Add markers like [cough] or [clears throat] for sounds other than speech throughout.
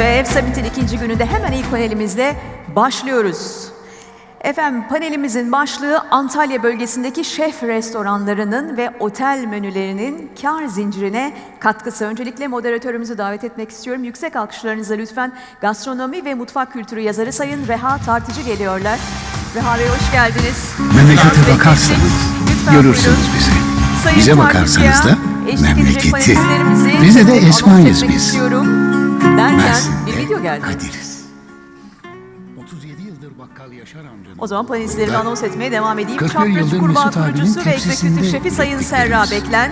ve Ev Summit'in ikinci gününde hemen ilk panelimizle başlıyoruz. Efendim panelimizin başlığı Antalya bölgesindeki şef restoranlarının ve otel menülerinin kar zincirine katkısı. Öncelikle moderatörümüzü davet etmek istiyorum. Yüksek alkışlarınızla lütfen gastronomi ve mutfak kültürü yazarı Sayın Reha Tartıcı geliyorlar. Reha Bey hoş geldiniz. Memlekete bakarsanız görürsünüz bizi. Sayın Bize bakarsanız da memleketi. panelistlerimizi Bize de anons Esma'yız biz. istiyorum. Derken bir video geldi. Kadir'iz. 37 yıldır bakkal Yaşar amcanın... O zaman panelistlerimi anons etmeye devam edeyim. 41 Çakracı yıldır Kurbağa Mesut abinin kurucusu ve egzekütif şefi Sayın Serra. Beklen,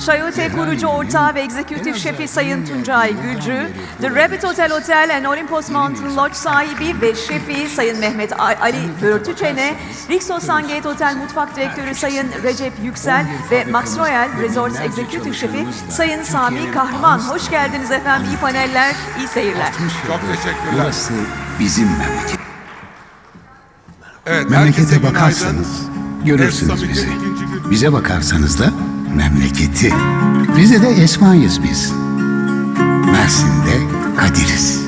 Şayote kurucu ortağı ve egzekütif şefi Sayın Tuncay Gülcü, The Rabbit Hotel Hotel and Olympus Mountain Lodge sahibi ve şefi Sayın Mehmet Ali Börtüçen'e, Rixos Sungate Otel Mutfak Direktörü Sayın Recep Yüksel ve Max Royal Resorts egzekütif şefi Sayın Sami Kahraman. Hoş geldiniz efendim. İyi paneller, iyi seyirler. Çok teşekkürler. Burası bizim memleket. Evet, Memlekete bakarsanız görürsünüz bizi. Bize bakarsanız da memleketi. Bize de Esma'yız biz. Mersin'de Kadir'iz.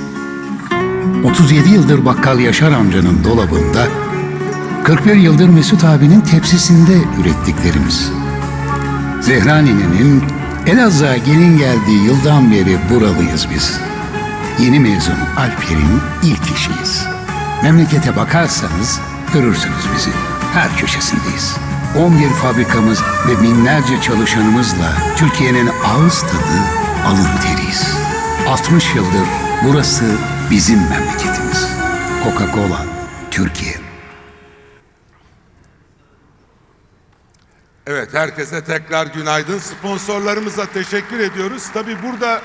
37 yıldır bakkal Yaşar amcanın dolabında, 41 yıldır Mesut abinin tepsisinde ürettiklerimiz. Zehra ninenin Elazığ'a gelin geldiği yıldan beri buralıyız biz. Yeni mezun Alper'in ilk işiyiz. Memlekete bakarsanız görürsünüz bizi. Her köşesindeyiz. 11 fabrikamız ve binlerce çalışanımızla Türkiye'nin ağız tadı alın teriyiz. 60 yıldır burası bizim memleketimiz. Coca-Cola, Türkiye. Evet, herkese tekrar günaydın. Sponsorlarımıza teşekkür ediyoruz. Tabii burada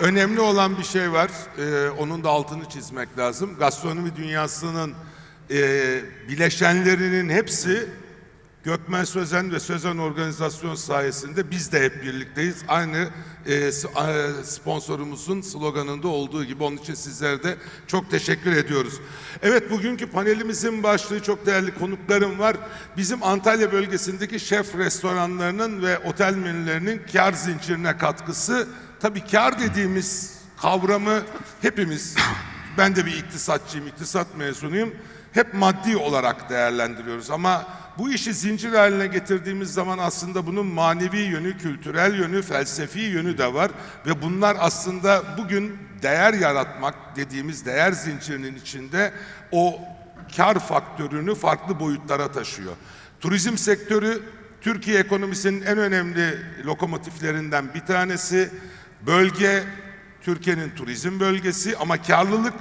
önemli olan bir şey var. Ee, onun da altını çizmek lazım. Gastronomi dünyasının e, bileşenlerinin hepsi Gökmen Sözen ve Sözen Organizasyon sayesinde biz de hep birlikteyiz. Aynı e, sponsorumuzun sloganında olduğu gibi onun için sizlere de çok teşekkür ediyoruz. Evet bugünkü panelimizin başlığı çok değerli konuklarım var. Bizim Antalya bölgesindeki şef restoranlarının ve otel menülerinin kar zincirine katkısı. Tabii kar dediğimiz kavramı hepimiz ben de bir iktisatçıyım, iktisat mezunuyum. Hep maddi olarak değerlendiriyoruz ama bu işi zincir haline getirdiğimiz zaman aslında bunun manevi yönü, kültürel yönü, felsefi yönü de var ve bunlar aslında bugün değer yaratmak dediğimiz değer zincirinin içinde o kar faktörünü farklı boyutlara taşıyor. Turizm sektörü Türkiye ekonomisinin en önemli lokomotiflerinden bir tanesi. Bölge Türkiye'nin turizm bölgesi ama karlılık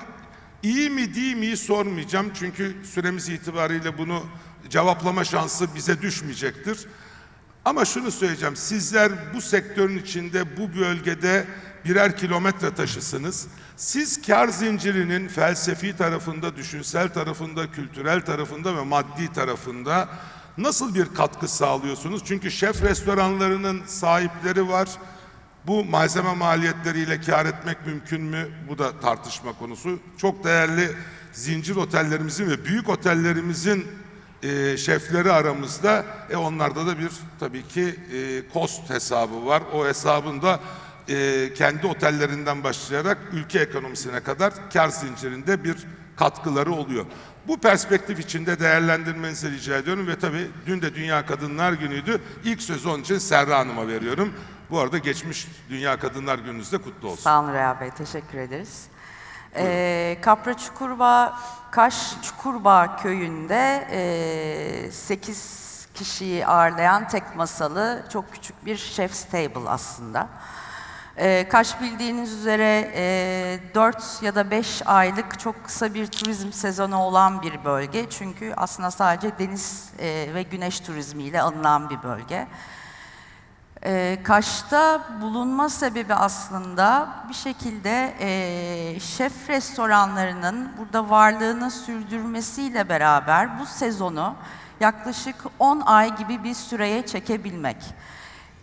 iyi mi değil mi sormayacağım. Çünkü süremiz itibariyle bunu cevaplama şansı bize düşmeyecektir. Ama şunu söyleyeceğim. Sizler bu sektörün içinde bu bölgede birer kilometre taşısınız. Siz kar zincirinin felsefi tarafında, düşünsel tarafında, kültürel tarafında ve maddi tarafında nasıl bir katkı sağlıyorsunuz? Çünkü şef restoranlarının sahipleri var. Bu malzeme maliyetleriyle kar etmek mümkün mü? Bu da tartışma konusu. Çok değerli zincir otellerimizin ve büyük otellerimizin e, şefleri aramızda. E onlarda da bir tabii ki e, cost hesabı var. O hesabın da e, kendi otellerinden başlayarak ülke ekonomisine kadar kar zincirinde bir katkıları oluyor. Bu perspektif içinde değerlendirmenizi rica ediyorum ve tabii dün de Dünya Kadınlar Günü'ydü. İlk sözü onun için Serra Hanım'a veriyorum. Bu arada geçmiş Dünya Kadınlar Gününüz de kutlu olsun. Sağ olun Reha Bey, teşekkür ederiz. Ee, Kapra Çukurba, Kaş Çukurba köyünde e, 8 kişiyi ağırlayan tek masalı çok küçük bir chef's table aslında. Ee, Kaş bildiğiniz üzere e, 4 ya da 5 aylık çok kısa bir turizm sezonu olan bir bölge. Çünkü aslında sadece deniz e, ve güneş turizmiyle anılan bir bölge. Ee, Kaş'ta bulunma sebebi aslında bir şekilde e, şef restoranlarının burada varlığını sürdürmesiyle beraber bu sezonu yaklaşık 10 ay gibi bir süreye çekebilmek.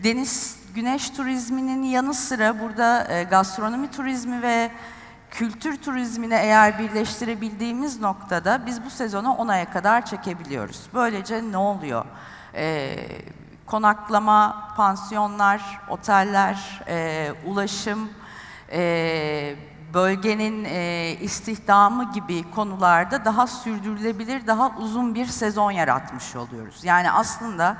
Deniz güneş turizminin yanı sıra burada e, gastronomi turizmi ve kültür turizmini eğer birleştirebildiğimiz noktada biz bu sezonu 10 aya kadar çekebiliyoruz. Böylece ne oluyor? Ee, konaklama, pansiyonlar, oteller, e, ulaşım, e, bölgenin e, istihdamı gibi konularda daha sürdürülebilir, daha uzun bir sezon yaratmış oluyoruz. Yani aslında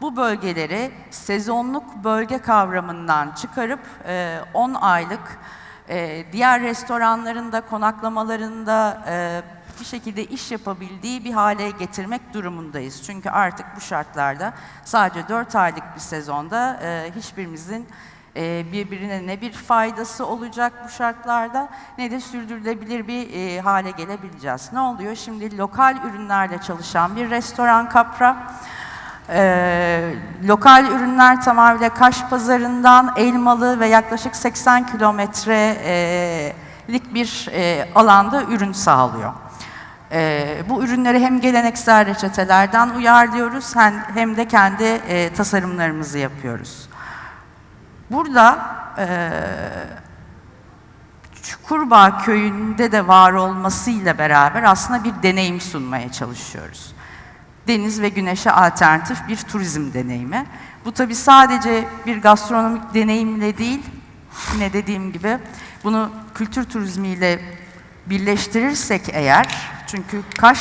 bu bölgeleri sezonluk bölge kavramından çıkarıp e, 10 aylık e, diğer restoranlarında, konaklamalarında e, bir şekilde iş yapabildiği bir hale getirmek durumundayız. Çünkü artık bu şartlarda sadece 4 aylık bir sezonda e, hiçbirimizin e, birbirine ne bir faydası olacak bu şartlarda ne de sürdürülebilir bir e, hale gelebileceğiz. Ne oluyor? Şimdi lokal ürünlerle çalışan bir restoran Kapra. Ee, lokal ürünler tamamıyla Kaş pazarından Elmalı ve yaklaşık 80 kilometrelik bir e, alanda ürün sağlıyor. Ee, bu ürünleri hem geleneksel reçetelerden uyarlıyoruz hem, hem de kendi e, tasarımlarımızı yapıyoruz. Burada e, Çukurbağ köyünde de var olmasıyla beraber aslında bir deneyim sunmaya çalışıyoruz. Deniz ve güneşe alternatif bir turizm deneyimi. Bu tabi sadece bir gastronomik deneyimle değil, yine dediğim gibi bunu kültür turizmiyle birleştirirsek eğer, çünkü Kaş,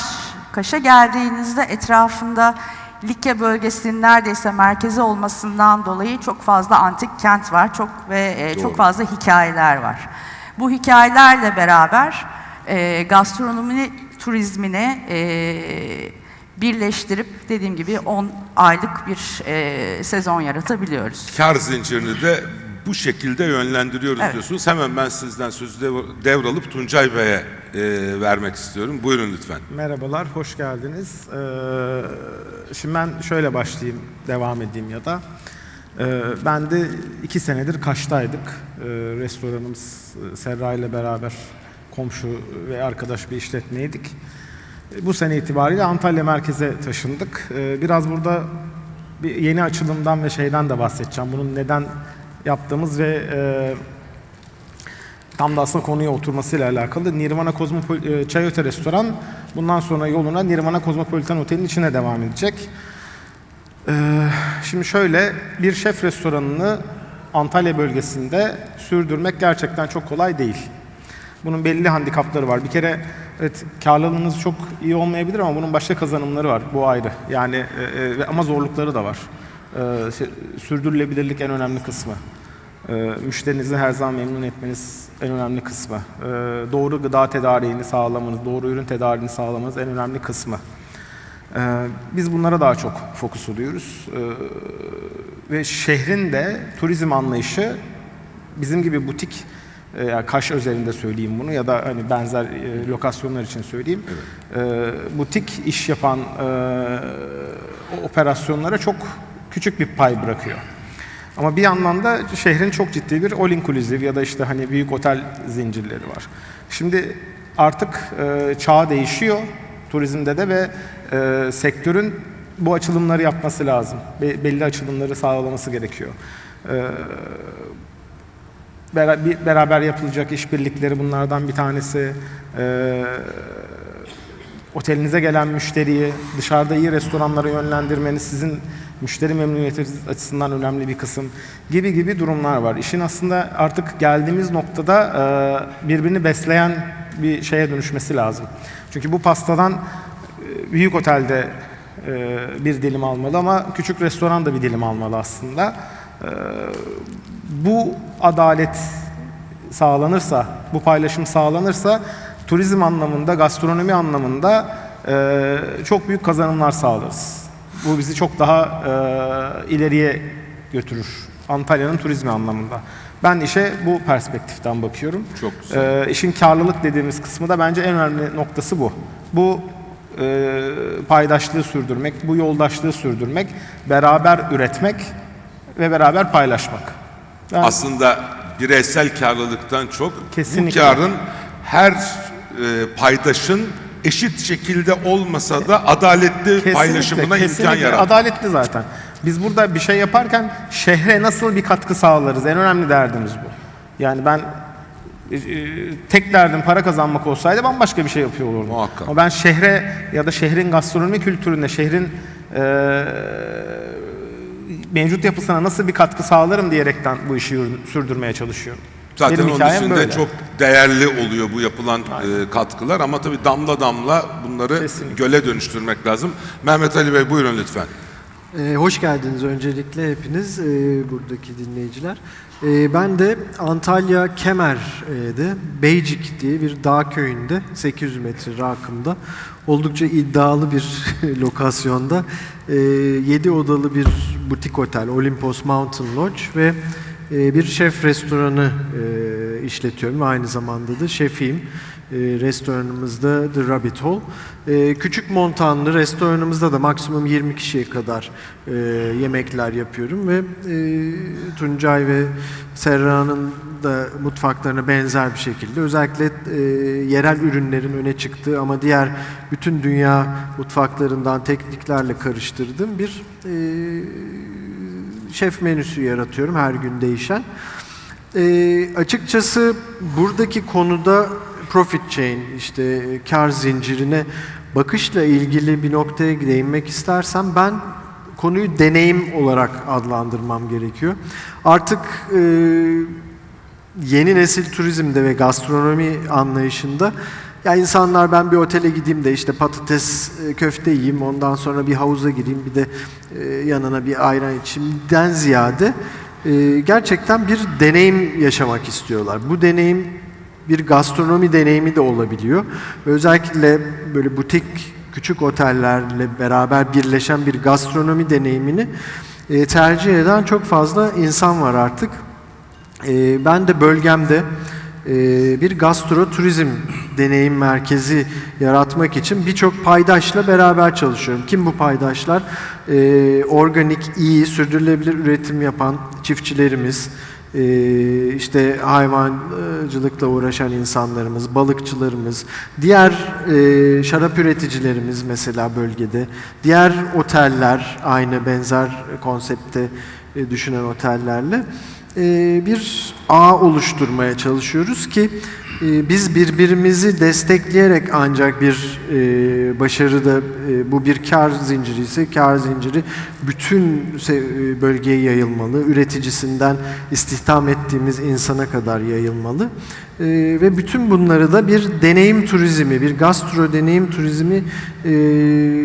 Kaş'a geldiğinizde etrafında Likya bölgesinin neredeyse merkezi olmasından dolayı çok fazla antik kent var, çok ve e, çok fazla hikayeler var. Bu hikayelerle beraber e, gastronomi turizmini e, birleştirip dediğim gibi 10 aylık bir e, sezon yaratabiliyoruz. Kar zincirini de bu şekilde yönlendiriyoruz Evet. diyorsunuz. Hemen ben sizden sözü dev- devralıp Tuncay Bey'e e, vermek istiyorum. Buyurun lütfen. Merhabalar, hoş geldiniz. Ee, şimdi ben şöyle başlayayım, devam edeyim ya da. Ee, ben de iki senedir Kaş'taydık. Ee, restoranımız e, Serra ile beraber komşu ve arkadaş bir işletmeydik. Ee, Bu sene itibariyle Antalya merkeze taşındık. Ee, biraz burada bir yeni açılımdan ve şeyden de bahsedeceğim. Bunun neden yaptığımız ve e, tam da aslında konuya oturmasıyla alakalı. Nirvana Kozmopol e, Çayöte Restoran bundan sonra yoluna Nirvana Kozmopolitan Otel'in içine devam edecek. Ee, şimdi şöyle bir şef restoranını Antalya bölgesinde sürdürmek gerçekten çok kolay değil. Bunun belli handikapları var. Bir kere evet karlılığınız çok iyi olmayabilir ama bunun başka kazanımları var. Bu ayrı. Yani e, e, ama zorlukları da var. Ee, şey, sürdürülebilirlik en önemli kısmı. Ee, müşterinizi her zaman memnun etmeniz en önemli kısmı. Ee, doğru gıda tedariğini sağlamanız, doğru ürün tedariğini sağlamanız en önemli kısmı. Ee, biz bunlara daha çok fokus oluyoruz. Ve şehrin de turizm anlayışı bizim gibi butik e, yani Kaş özelinde söyleyeyim bunu ya da hani benzer e, lokasyonlar için söyleyeyim. Ee, butik iş yapan e, operasyonlara çok küçük bir pay bırakıyor. Ama bir yandan da şehrin çok ciddi bir all inclusive ya da işte hani büyük otel zincirleri var. Şimdi artık e, çağ değişiyor turizmde de ve e, sektörün bu açılımları yapması lazım. Be- belli açılımları sağlaması gerekiyor. E, bera- bir- beraber yapılacak işbirlikleri bunlardan bir tanesi. E, otelinize gelen müşteriyi dışarıda iyi restoranlara yönlendirmeniz sizin müşteri memnuniyeti açısından önemli bir kısım gibi gibi durumlar var. İşin aslında artık geldiğimiz noktada e, birbirini besleyen bir şeye dönüşmesi lazım. Çünkü bu pastadan e, büyük otelde e, bir dilim almalı ama küçük restoran da bir dilim almalı aslında. Bu adalet sağlanırsa, bu paylaşım sağlanırsa turizm anlamında, gastronomi anlamında e, çok büyük kazanımlar sağlarız. Bu bizi çok daha e, ileriye götürür. Antalya'nın turizmi anlamında. Ben işe bu perspektiften bakıyorum. Çok güzel. E, işin karlılık dediğimiz kısmı da bence en önemli noktası bu. Bu e, paydaşlığı sürdürmek, bu yoldaşlığı sürdürmek, beraber üretmek ve beraber paylaşmak. Ben- Aslında bireysel karlılıktan çok Kesinlikle. bu karın her e, paydaşın eşit şekilde olmasa da adaletli paylaşımına imkan yaratır. Adaletli zaten. Biz burada bir şey yaparken şehre nasıl bir katkı sağlarız? En önemli derdimiz bu. Yani ben e, e, tek derdim para kazanmak olsaydı bambaşka bir şey yapıyor olurdum. Muhakkak. Ama ben şehre ya da şehrin gastronomi kültürüne, şehrin e, mevcut yapısına nasıl bir katkı sağlarım diyerekten bu işi sürdürmeye çalışıyorum. Zaten Benim onun hikayem için de böyle. çok değerli oluyor bu yapılan e, katkılar ama tabii damla damla bunları Kesinlikle. göle dönüştürmek lazım. Mehmet Ali Bey buyurun lütfen. Ee, hoş geldiniz öncelikle hepiniz e, buradaki dinleyiciler. E, ben de Antalya Kemer'de Beycik diye bir dağ köyünde 800 metre rakımda oldukça iddialı bir [laughs] lokasyonda e, 7 odalı bir butik otel Olympus Mountain Lodge ve e, bir şef restoranı e, işletiyorum aynı zamanda da şefiyim. E, restoranımızda The Rabbit Hole. E, küçük montanlı restoranımızda da maksimum 20 kişiye kadar e, yemekler yapıyorum ve e, Tuncay ve Serra'nın da mutfaklarına benzer bir şekilde özellikle yerel ürünlerin öne çıktığı ama diğer bütün dünya mutfaklarından tekniklerle karıştırdığım bir şef menüsü yaratıyorum her gün değişen. E, açıkçası buradaki konuda profit chain işte kar zincirine bakışla ilgili bir noktaya değinmek istersem ben konuyu deneyim olarak adlandırmam gerekiyor. Artık e, yeni nesil turizmde ve gastronomi anlayışında ya insanlar ben bir otele gideyim de işte patates e, köfte yiyeyim ondan sonra bir havuza gireyim bir de e, yanına bir ayran içimden ziyade e, gerçekten bir deneyim yaşamak istiyorlar. Bu deneyim bir gastronomi deneyimi de olabiliyor. Özellikle böyle butik küçük otellerle beraber birleşen bir gastronomi deneyimini tercih eden çok fazla insan var artık. Ben de bölgemde bir gastro turizm deneyim merkezi yaratmak için birçok paydaşla beraber çalışıyorum. Kim bu paydaşlar? E, organik, iyi, sürdürülebilir üretim yapan çiftçilerimiz, e, işte hayvancılıkla uğraşan insanlarımız, balıkçılarımız, diğer e, şarap üreticilerimiz mesela bölgede, diğer oteller aynı benzer konsepte e, düşünen otellerle e, bir ağ oluşturmaya çalışıyoruz ki biz birbirimizi destekleyerek ancak bir e, başarıda e, bu bir kar zinciri ise kar zinciri bütün e, bölgeye yayılmalı. Üreticisinden istihdam ettiğimiz insana kadar yayılmalı. E, ve bütün bunları da bir deneyim turizmi, bir gastro deneyim turizmi e,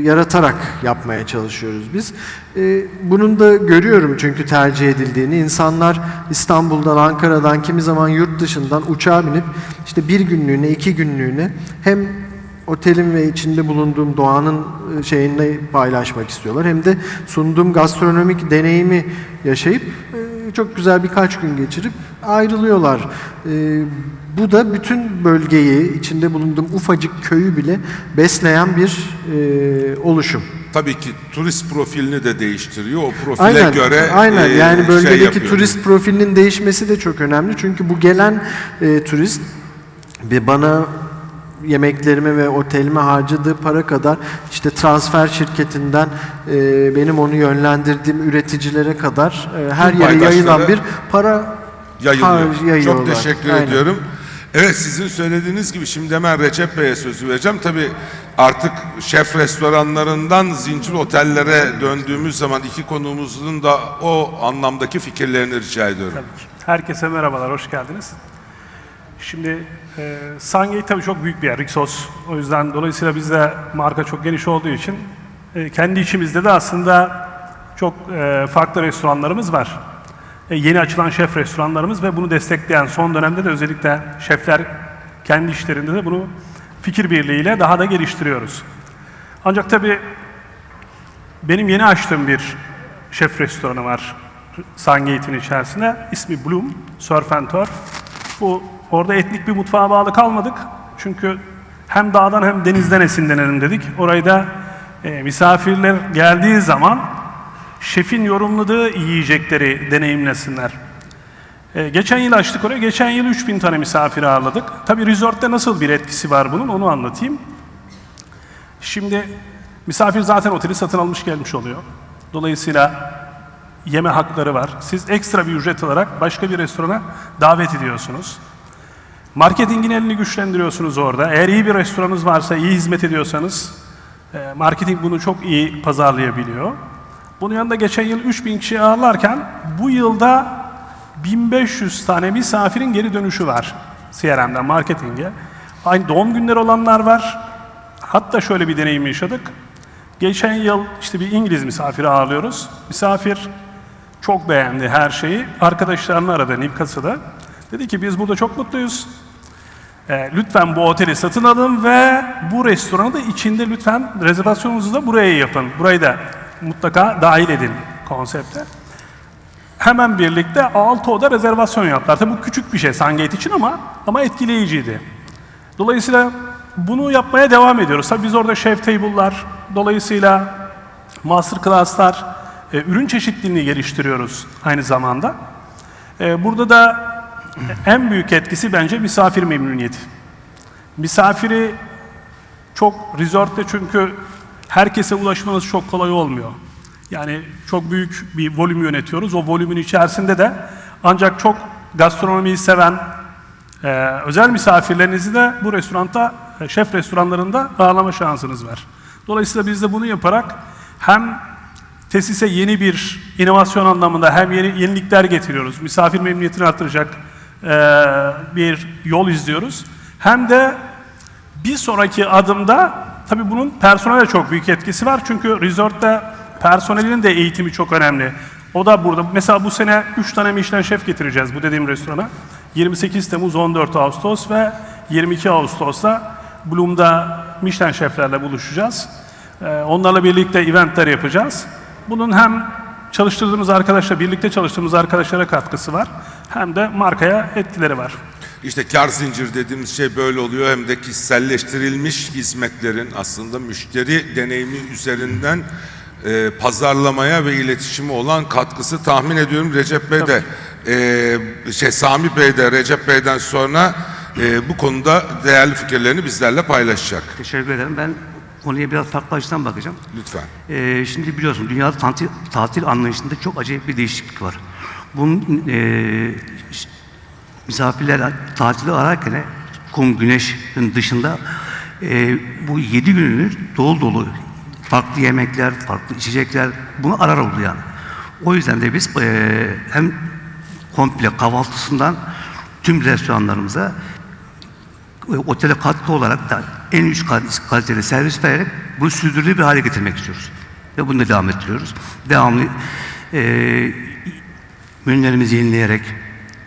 yaratarak yapmaya çalışıyoruz biz. E, bunun da görüyorum çünkü tercih edildiğini. İnsanlar İstanbul'dan, Ankara'dan, kimi zaman yurt dışından uçağa binip işte bir günlüğüne, iki günlüğüne hem otelin ve içinde bulunduğum doğanın e, şeyini paylaşmak istiyorlar. Hem de sunduğum gastronomik deneyimi yaşayıp e, çok güzel birkaç gün geçirip ayrılıyorlar. E, Bu da bütün bölgeyi, içinde bulunduğum ufacık köyü bile besleyen bir e, oluşum. Tabii ki turist profilini de değiştiriyor. O profile Aynen, göre aynen. e, yani şey bölgedeki yapıyor. turist profilinin değişmesi de çok önemli. Çünkü bu gelen e, turist ve bana yemeklerime ve otelime harcadığı para kadar işte transfer şirketinden e, benim onu yönlendirdiğim üreticilere kadar e, her yere yayılan bir para yayılıyor. har- yayıyorlar. Çok teşekkür Aynen. ediyorum. Evet sizin söylediğiniz gibi şimdi hemen Recep Bey'e sözü vereceğim. Tabii artık şef restoranlarından zincir otellere döndüğümüz zaman iki konuğumuzun da o anlamdaki fikirlerini rica ediyorum. Tabii ki. Herkese merhabalar, hoş geldiniz. Şimdi e, Sungate tabii çok büyük bir yer, Rixos. O yüzden dolayısıyla bizde marka çok geniş olduğu için e, kendi içimizde de aslında çok e, farklı restoranlarımız var. E, yeni açılan şef restoranlarımız ve bunu destekleyen son dönemde de özellikle şefler kendi işlerinde de bunu fikir birliğiyle daha da geliştiriyoruz. Ancak tabii benim yeni açtığım bir şef restoranı var Sungate'in içerisinde. İsmi Bloom, Surf and Turf. Bu orada etnik bir mutfağa bağlı kalmadık. Çünkü hem dağdan hem denizden esinlenelim dedik. Orayı da e, misafirler geldiği zaman şefin yorumladığı yiyecekleri deneyimlesinler. E, geçen yıl açtık oraya. Geçen yıl 3000 tane misafir ağırladık. Tabii resortta nasıl bir etkisi var bunun onu anlatayım. Şimdi misafir zaten oteli satın almış gelmiş oluyor. Dolayısıyla yeme hakları var. Siz ekstra bir ücret alarak başka bir restorana davet ediyorsunuz. Marketingin elini güçlendiriyorsunuz orada. Eğer iyi bir restoranınız varsa, iyi hizmet ediyorsanız e, marketing bunu çok iyi pazarlayabiliyor. Bunun yanında geçen yıl 3000 kişi ağırlarken bu yılda 1500 tane misafirin geri dönüşü var CRM'den marketinge. Aynı doğum günleri olanlar var. Hatta şöyle bir deneyim yaşadık. Geçen yıl işte bir İngiliz misafiri ağırlıyoruz. Misafir çok beğendi her şeyi. Arkadaşlarını aradı Newcastle'da. Dedi ki biz burada çok mutluyuz. Ee, lütfen bu oteli satın alın ve bu restoranı da içinde lütfen rezervasyonunuzu da buraya yapın. Burayı da mutlaka dahil edin konsepte. Hemen birlikte 6 oda rezervasyon yaptılar. Tabii bu küçük bir şey Sungate için ama ama etkileyiciydi. Dolayısıyla bunu yapmaya devam ediyoruz. Tabii biz orada chef table'lar, dolayısıyla master class'lar, e, ürün çeşitliliğini geliştiriyoruz aynı zamanda. E, burada da en büyük etkisi bence misafir memnuniyeti. Misafiri çok resortte çünkü herkese ulaşmanız çok kolay olmuyor. Yani çok büyük bir volüm yönetiyoruz. O volümün içerisinde de ancak çok gastronomiyi seven e, özel misafirlerinizi de bu restoranda, e, şef restoranlarında ağırlama şansınız var. Dolayısıyla biz de bunu yaparak hem tesise yeni bir inovasyon anlamında hem yeni yenilikler getiriyoruz. Misafir memnuniyetini artıracak e, bir yol izliyoruz. Hem de bir sonraki adımda tabii bunun personele çok büyük etkisi var. Çünkü resortta personelin de eğitimi çok önemli. O da burada. Mesela bu sene 3 tane Michelin şef getireceğiz bu dediğim restorana. 28 Temmuz, 14 Ağustos ve 22 Ağustos'ta Bloom'da Michelin şeflerle buluşacağız. Ee, Onlarla birlikte eventler yapacağız. Bunun hem çalıştırdığımız arkadaşla, birlikte çalıştığımız arkadaşlara katkısı var. Hem de markaya etkileri var. İşte kar zincir dediğimiz şey böyle oluyor. Hem de kişiselleştirilmiş hizmetlerin aslında müşteri deneyimi üzerinden e, pazarlamaya ve iletişime olan katkısı tahmin ediyorum Recep Bey de e, şey Sami Bey de Recep Bey'den sonra e, bu konuda değerli fikirlerini bizlerle paylaşacak. Teşekkür ederim. Ben konuya biraz farklı açıdan bakacağım. Lütfen. Ee, şimdi biliyorsun dünyada tatil, tatil anlayışında çok acayip bir değişiklik var. Bunun e, misafirler tatili ararken kum, güneşin dışında e, bu yedi gününü dolu dolu farklı yemekler, farklı içecekler bunu arar oldu yani. O yüzden de biz e, hem komple kahvaltısından tüm restoranlarımıza e, otele katkı olarak da en üst kal- kaliteli servis vererek bunu sürdürülebilir bir hale getirmek istiyoruz. Ve bunu da devam ettiriyoruz. Devamlı e, menülerimizi yenileyerek,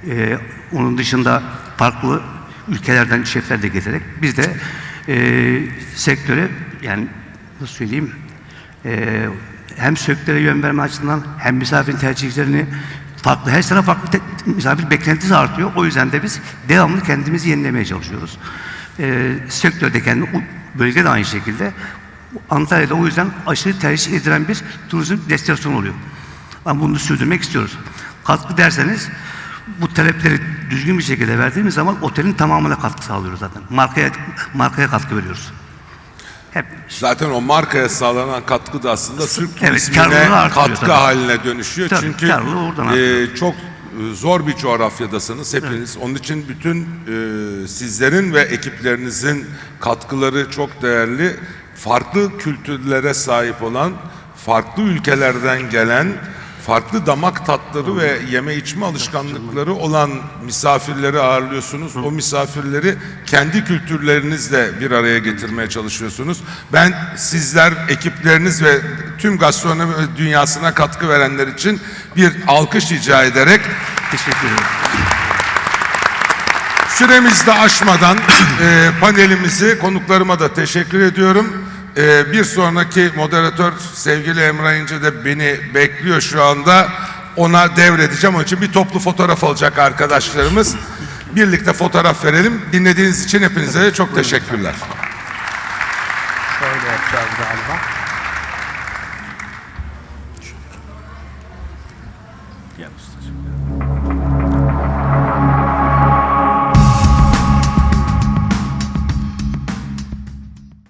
e, onun dışında farklı ülkelerden şefler de getirerek biz de e, sektöre yani nasıl söyleyeyim e, hem sektöre yön verme açısından hem misafirin tercihlerini farklı her sene farklı te- misafir beklentisi artıyor. O yüzden de biz devamlı kendimizi yenilemeye çalışıyoruz. E, sektörde kendi bölge de aynı şekilde Antalya'da o yüzden aşırı tercih edilen bir turizm destinasyonu oluyor. Ama bunu sürdürmek istiyoruz. Katkı derseniz bu talepleri düzgün bir şekilde verdiğimiz zaman otelin tamamına katkı sağlıyoruz zaten. Markaya markaya katkı veriyoruz. Hep Zaten o markaya sağlanan katkı da aslında Türk Evet, turizmine katkı tabii. haline dönüşüyor. Tabii, Çünkü e, çok e, zor bir coğrafyadasınız hepiniz. Onun için bütün e, sizlerin ve ekiplerinizin katkıları çok değerli. Farklı kültürlere sahip olan, farklı ülkelerden gelen, farklı damak tatları ve yeme içme alışkanlıkları olan misafirleri ağırlıyorsunuz. O misafirleri kendi kültürlerinizle bir araya getirmeye çalışıyorsunuz. Ben sizler, ekipleriniz ve tüm gastronomi dünyasına katkı verenler için bir alkış rica ederek teşekkür ederim. Süremizi de aşmadan [clears throat] e, panelimizi konuklarıma da teşekkür ediyorum. E, bir sonraki moderatör sevgili Emrah İnce de beni bekliyor şu anda. Ona devredeceğim. Onun için bir toplu fotoğraf alacak arkadaşlarımız. Birlikte fotoğraf verelim. Dinlediğiniz için hepinize çok teşekkürler. Şöyle yapacağız galiba.